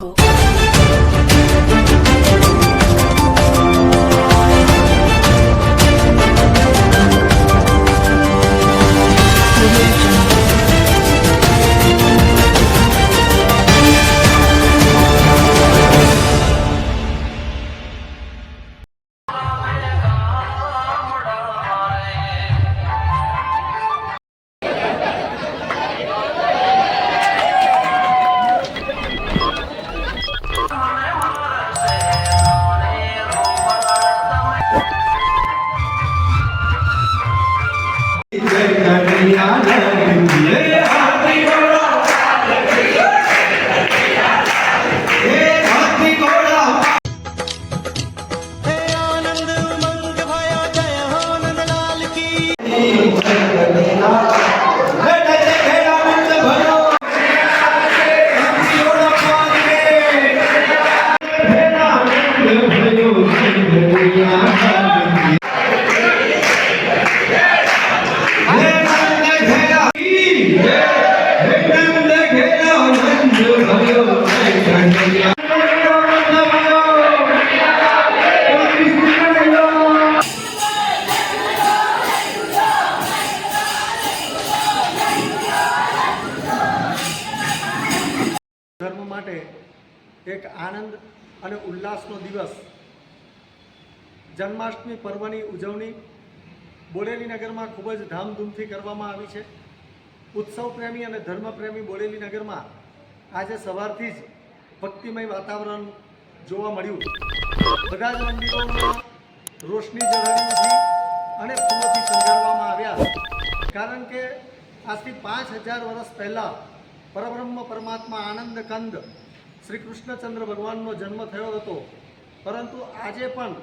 Oh. ધર્મ માટે એક આનંદ અને ઉલ્લાસનો દિવસ. જન્માષ્ટમી પર્વની ઉજવણી બોડેલી નગરમાં ખૂબ જ ધામધૂમથી કરવામાં આવી છે. ઉત્સવ પ્રેમી અને ધર્મપ્રેમી બોડેલી નગરમાં આજે સવારથી જ ભક્તિમય વાતાવરણ જોવા મળ્યું. બધા જ મંદિરોમાં રોશની ઝળહળીથી અને ફૂલોથી શણગારવામાં આવ્યા. કારણ કે આજથી પાંચ હજાર વર્ષ પહેલાં પરબ્રહ્મ પરમાત્મા આનંદ કંદ શ્રી કૃષ્ણચંદ્ર ભગવાનનો જન્મ થયો હતો. પરંતુ આજે પણ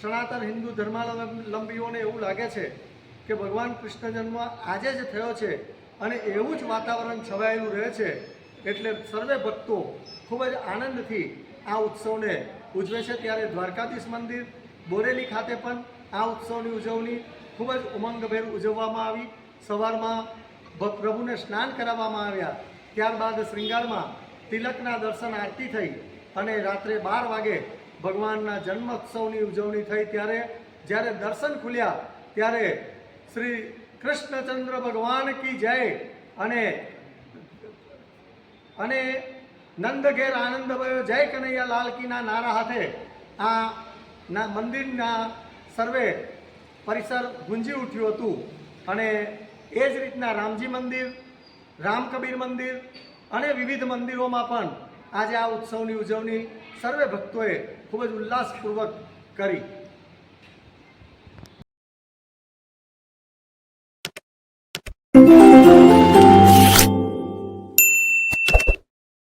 સનાતન હિન્દુ ધર્માવલંબીઓને એવું લાગે છે કે ભગવાન કૃષ્ણ જન્મ આજે જ થયો છે અને એવું જ વાતાવરણ છવાયેલું રહે છે એટલે સર્વે ભક્તો ખૂબ જ આનંદથી આ ઉત્સવને ઉજવે છે. ત્યારે દ્વારકાધીશ મંદિર, બોરેલી ખાતે પણ આ ઉત્સવની ઉજવણી ખૂબ જ ઉમંગભેર ઉજવવામાં આવી. સવારમાં પ્રભુને સ્નાન કરાવવામાં આવ્યા. ત્યારબાદ શ્રૃંગારમાં તિલકના દર્શન, આરતી થઈ અને રાત્રે બાર વાગે ભગવાનના જન્મોત્સવની ઉજવણી થઈ. ત્યારે જ્યારે દર્શન ખુલ્યા, ત્યારે શ્રી કૃષ્ણચંદ્ર ભગવાન કી જય અને અને નંદ ઘેર આનંદ ભયો જય કનૈયા લાલ કીના નારા હાથે આ મંદિરના સર્વે પરિસર ગુંજી ઉઠ્યું હતું. અને એ જ રીતના રામજી મંદિર રામકબીર મંદિર અને વિવિધ મંદિરોમાં પણ આજે આ ઉત્સવની ઉજવણી સર્વે ભક્તોએ ખૂબ જ ઉલ્લાસપૂર્વક કરી.